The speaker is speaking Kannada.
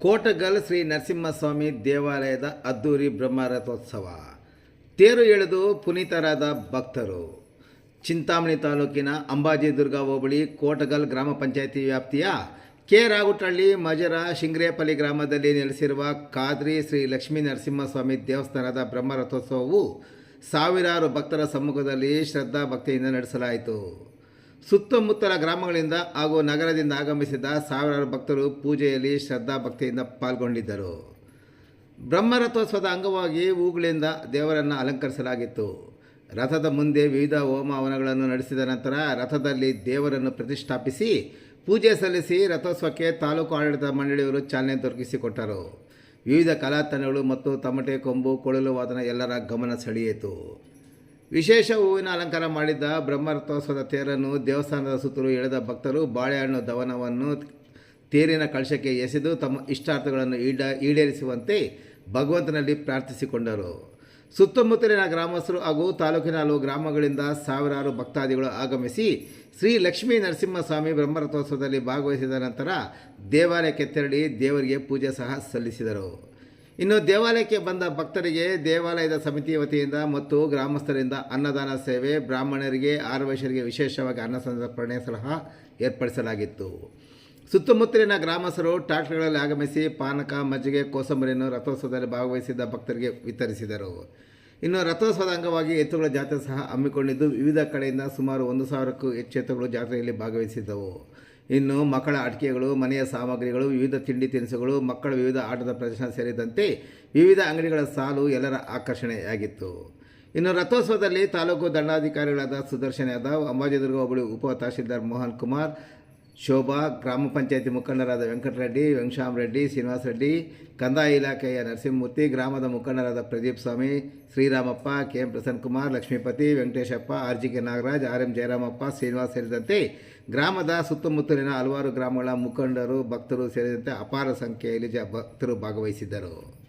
ಕೋಟಗಲ್ ಶ್ರೀ ನರಸಿಂಹಸ್ವಾಮಿ ದೇವಾಲಯದ ಅದ್ದೂರಿ ಬ್ರಹ್ಮರಥೋತ್ಸವ. ತೇರು ಎಳೆದು ಪುನೀತರಾದ ಭಕ್ತರು. ಚಿಂತಾಮಣಿ ತಾಲೂಕಿನ ಅಂಬಾಜಿ ದುರ್ಗಾ ಹೋಬಳಿ ಕೋಟಗಲ್ ಗ್ರಾಮ ಪಂಚಾಯಿತಿ ವ್ಯಾಪ್ತಿಯ ಕೆ. ರಾಗುಟಳ್ಳಿ ಮಜರ ಶಿಂಗ್ರೇಪಲ್ಲಿ ಗ್ರಾಮದಲ್ಲಿ ನೆಲೆಸಿರುವ ಖಾದ್ರಿ ಶ್ರೀ ಲಕ್ಷ್ಮೀ ನರಸಿಂಹಸ್ವಾಮಿ ದೇವಸ್ಥಾನದ ಬ್ರಹ್ಮರಥೋತ್ಸವವು ಸಾವಿರಾರು ಭಕ್ತರ ಸಮ್ಮುಖದಲ್ಲಿ ಶ್ರದ್ಧಾ ಭಕ್ತಿಯಿಂದ ನಡೆಸಲಾಯಿತು. ಸುತ್ತಮುತ್ತಲ ಗ್ರಾಮಗಳಿಂದ ಹಾಗೂ ನಗರದಿಂದ ಆಗಮಿಸಿದ ಸಾವಿರಾರು ಭಕ್ತರು ಪೂಜೆಯಲ್ಲಿ ಶ್ರದ್ಧಾ ಭಕ್ತಿಯಿಂದ ಪಾಲ್ಗೊಂಡಿದ್ದರು. ಬ್ರಹ್ಮರಥೋತ್ಸವದ ಅಂಗವಾಗಿ ಹೂಗಳಿಂದ ದೇವರನ್ನು ಅಲಂಕರಿಸಲಾಗಿತ್ತು. ರಥದ ಮುಂದೆ ವಿವಿಧ ಹೋಮ ಹವನಗಳನ್ನು ನಡೆಸಿದ ನಂತರ ರಥದಲ್ಲಿ ದೇವರನ್ನು ಪ್ರತಿಷ್ಠಾಪಿಸಿ ಪೂಜೆ ಸಲ್ಲಿಸಿ ರಥೋತ್ಸವಕ್ಕೆ ತಾಲೂಕು ಆಡಳಿತ ಮಂಡಳಿಯವರು ಚಾಲನೆ ದೊರಕಿಸಿಕೊಟ್ಟರು. ವಿವಿಧ ಕಲಾ ತಂಡಗಳು ಮತ್ತು ತಮಟೆ, ಕೊಂಬು, ಕೊಳಲು ವಾದನ ಎಲ್ಲರ ಗಮನ ಸೆಳೆಯಿತು. ವಿಶೇಷ ಹೂವಿನ ಅಲಂಕಾರ ಮಾಡಿದ್ದ ಬ್ರಹ್ಮರಥೋತ್ಸವದ ತೇರನ್ನು ದೇವಸ್ಥಾನದ ಸುತ್ತಲೂ ಎಳೆದ ಭಕ್ತರು ಬಾಳೆಹಣ್ಣು ದವನವನ್ನು ತೇರಿನ ಕಳಶಕ್ಕೆ ಎಸೆದು ತಮ್ಮ ಇಷ್ಟಾರ್ಥಗಳನ್ನು ಈಡ ಈಡೇರಿಸುವಂತೆ ಭಗವಂತನಲ್ಲಿ ಪ್ರಾರ್ಥಿಸಿಕೊಂಡರು. ಸುತ್ತಮುತ್ತಲಿನ ಗ್ರಾಮಸ್ಥರು ಹಾಗೂ ತಾಲೂಕಿನ ಹಲವು ಗ್ರಾಮಗಳಿಂದ ಸಾವಿರಾರು ಭಕ್ತಾದಿಗಳು ಆಗಮಿಸಿ ಶ್ರೀ ಲಕ್ಷ್ಮೀ ನರಸಿಂಹಸ್ವಾಮಿ ಬ್ರಹ್ಮರಥೋತ್ಸವದಲ್ಲಿ ಭಾಗವಹಿಸಿದ ನಂತರ ದೇವಾಲಯಕ್ಕೆ ತೆರಳಿ ದೇವರಿಗೆ ಪೂಜೆ ಸಹ ಸಲ್ಲಿಸಿದರು. ಇನ್ನು ದೇವಾಲಯಕ್ಕೆ ಬಂದ ಭಕ್ತರಿಗೆ ದೇವಾಲಯದ ಸಮಿತಿ ವತಿಯಿಂದ ಮತ್ತು ಗ್ರಾಮಸ್ಥರಿಂದ ಅನ್ನದಾನ ಸೇವೆ, ಬ್ರಾಹ್ಮಣರಿಗೆ ಆರ್ವೈಶ್ಯರಿಗೆ ವಿಶೇಷವಾಗಿ ಅನ್ನ ಸಂತರ್ಪಣೆ ಸಹ ಏರ್ಪಡಿಸಲಾಗಿತ್ತು. ಸುತ್ತಮುತ್ತಲಿನ ಗ್ರಾಮಸ್ಥರು ಟ್ರಾಕ್ಟರ್ಗಳಲ್ಲಿ ಆಗಮಿಸಿ ಪಾನಕ, ಮಜ್ಜಿಗೆ, ಕೋಸಂಬರಿಯನ್ನು ರಥೋತ್ಸವದಲ್ಲಿ ಭಾಗವಹಿಸಿದ್ದ ಭಕ್ತರಿಗೆ ವಿತರಿಸಿದರು. ಇನ್ನು ರಥೋತ್ಸವದ ಅಂಗವಾಗಿ ಎತ್ತುಗಳ ಜಾತ್ರೆ ಸಹ ಹಮ್ಮಿಕೊಂಡಿದ್ದು, ವಿವಿಧ ಕಡೆಯಿಂದ ಸುಮಾರು ಒಂದು ಸಾವಿರಕ್ಕೂ ಹೆಚ್ಚು ಎತ್ತುಗಳು ಜಾತ್ರೆಯಲ್ಲಿ ಭಾಗವಹಿಸಿದ್ದವು. ಇನ್ನು ಮಕ್ಕಳ ಆಟಿಕೆಗಳು ಮನೆಯ ಸಾಮಗ್ರಿಗಳು, ವಿವಿಧ ತಿಂಡಿ ತಿನಿಸುಗಳು, ಮಕ್ಕಳ ವಿವಿಧ ಆಟದ ಪ್ರದರ್ಶನ ಸೇರಿದಂತೆ ವಿವಿಧ ಅಂಗಡಿಗಳ ಸಾಲು ಎಲ್ಲರ ಆಕರ್ಷಣೆಯಾಗಿತ್ತು. ಇನ್ನು ರಥೋತ್ಸವದಲ್ಲಿ ತಾಲೂಕು ದಂಡಾಧಿಕಾರಿಗಳಾದ ಸುದರ್ಶನ್ ಯಾದವ್ ಅಂಬಾಜಿದುರ್ಗ ಹೋಬಳಿ ಉಪ ತಹಶೀಲ್ದಾರ್ ಮೋಹನ್ ಕುಮಾರ್ ಶೋಭಾ, ಗ್ರಾಮ ಪಂಚಾಯತಿ ಮುಖಂಡರಾದ ವೆಂಕಟರೆಡ್ಡಿ ಶ್ರೀನಿವಾಸ ರೆಡ್ಡಿ ಕಂದಾಯ ಇಲಾಖೆಯ ನರಸಿಂಹಮೂರ್ತಿ, ಗ್ರಾಮದ ಮುಖಂಡರಾದ Pradeep Swamy, Sriramappa K M Prasannakumar Lakshmipathi, Venkateshappa R G K Nagaraj R M Jayaramappa Srinivas ಸೇರಿದಂತೆ ಗ್ರಾಮದ ಸುತ್ತಮುತ್ತಲಿನ ಹಲವಾರು ಗ್ರಾಮಗಳ ಮುಖಂಡರು, ಭಕ್ತರು ಸೇರಿದಂತೆ ಅಪಾರ ಸಂಖ್ಯೆಯಲ್ಲಿ ಭಕ್ತರು ಭಾಗವಹಿಸಿದ್ದರು.